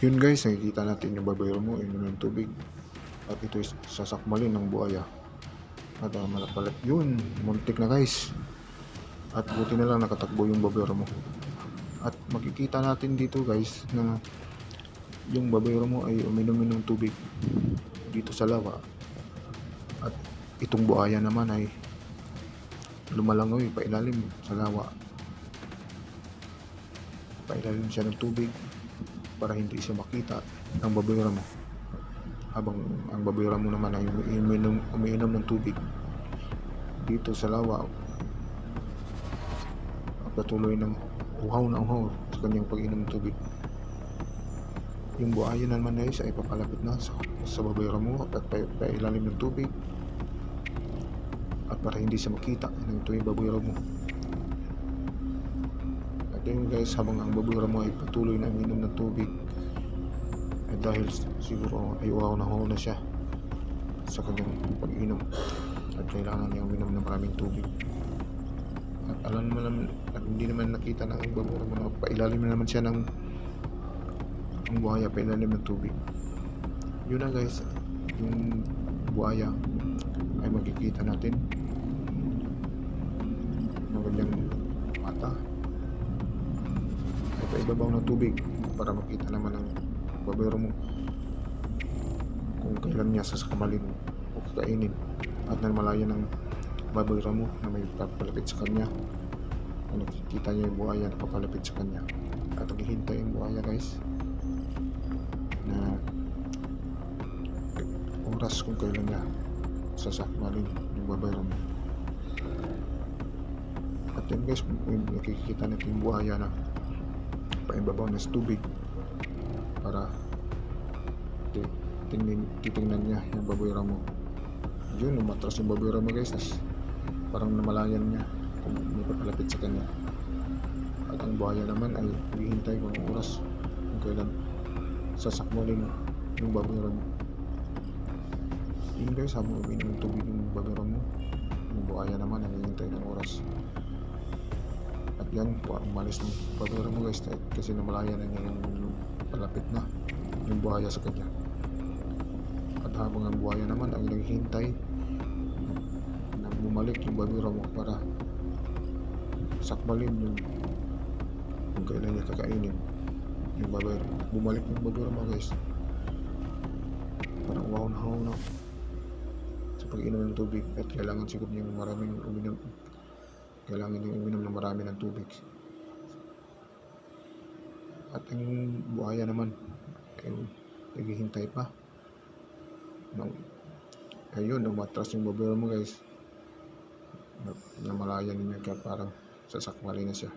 Yun guys, nakikita natin yung babayro mo, inom ng tubig. At ito sasakmalin ng buhaya. At uh, malapalat yun, muntik na guys. At buti na lang nakatakbo yung babayro mo. At makikita natin dito guys na yung babayro mo ay uminom ng tubig dito sa lawa. At itong buhaya naman ay lumalangoy pailalim sa lawa. Pailalim siya ng tubig para hindi siya makita ng babayra mo. Habang ang babayra mo naman ay umiinom, umiinom ng tubig dito sa lawa. At patuloy ng uhaw na uhaw sa kanyang pag-inom ng tubig. Yung buhaya naman guys ay papalapit na sa, sa babayra mo at pa, pailalim ng tubig at para hindi siya makita ng ito yung babayra mo. At yun guys, habang ang babayra mo ay patuloy na uminom ng tubig ay dahil siguro ay uhaw na uhaw na siya sa kanyang pag-inom at kailangan niya uminom ng maraming tubig. At alam mo naman, at hindi naman nakita ng babayra mo na pailalim na naman siya ng ang buhaya pailalim ng tubig. Yun na guys, yung buhaya ay makikita natin ng kanyang mata paibabaw ng tubig para makita naman ang babayro mo kung kailan niya sasakamalin o kakainin. At nang malaya ng babayro mo na may papalapit sa kanya kung nakikita niya yung buhaya na papalapit sa kanya. At naghihintay yung buhaya guys na oras kung kailan niya sasakmalin yung babayro mo. At yun guys, nakikita natin yung buhaya na paibabaw na sa tubig para ti- tingnan, titingnan niya yung babayra mo. Yun, umatras yung babayra mo guys. Parang namalayan niya kung may papalapit sa kanya. At ang buhaya naman ay hihintay kung oras kung kailan sasakmalin yung babayra mo. Yun guys, habang uminom ng tubig yung babayra mo, yung buhaya naman ay hihintay ng oras. Yan po, umalis ng pagkara mo guys eh, kasi namalaya na niya yung palapit na yung buhaya sa kanya. At habang ang buhaya naman ay naghihintay na bumalik yung babira mo para sakmalin yung kung kailan niya kakainin yung babira. Bumalik yung babira mo guys. Parang wow na wow na sa pag-inom ng tubig at kailangan siguro yung maraming uminom kailangan yung uminom ng marami ng tubig. At ang buhaya naman, ay naghihintay pa. Nung, ayun, umatras yung babayro mo guys. Na- Namalayan niya kaya parang sasakmali na siya.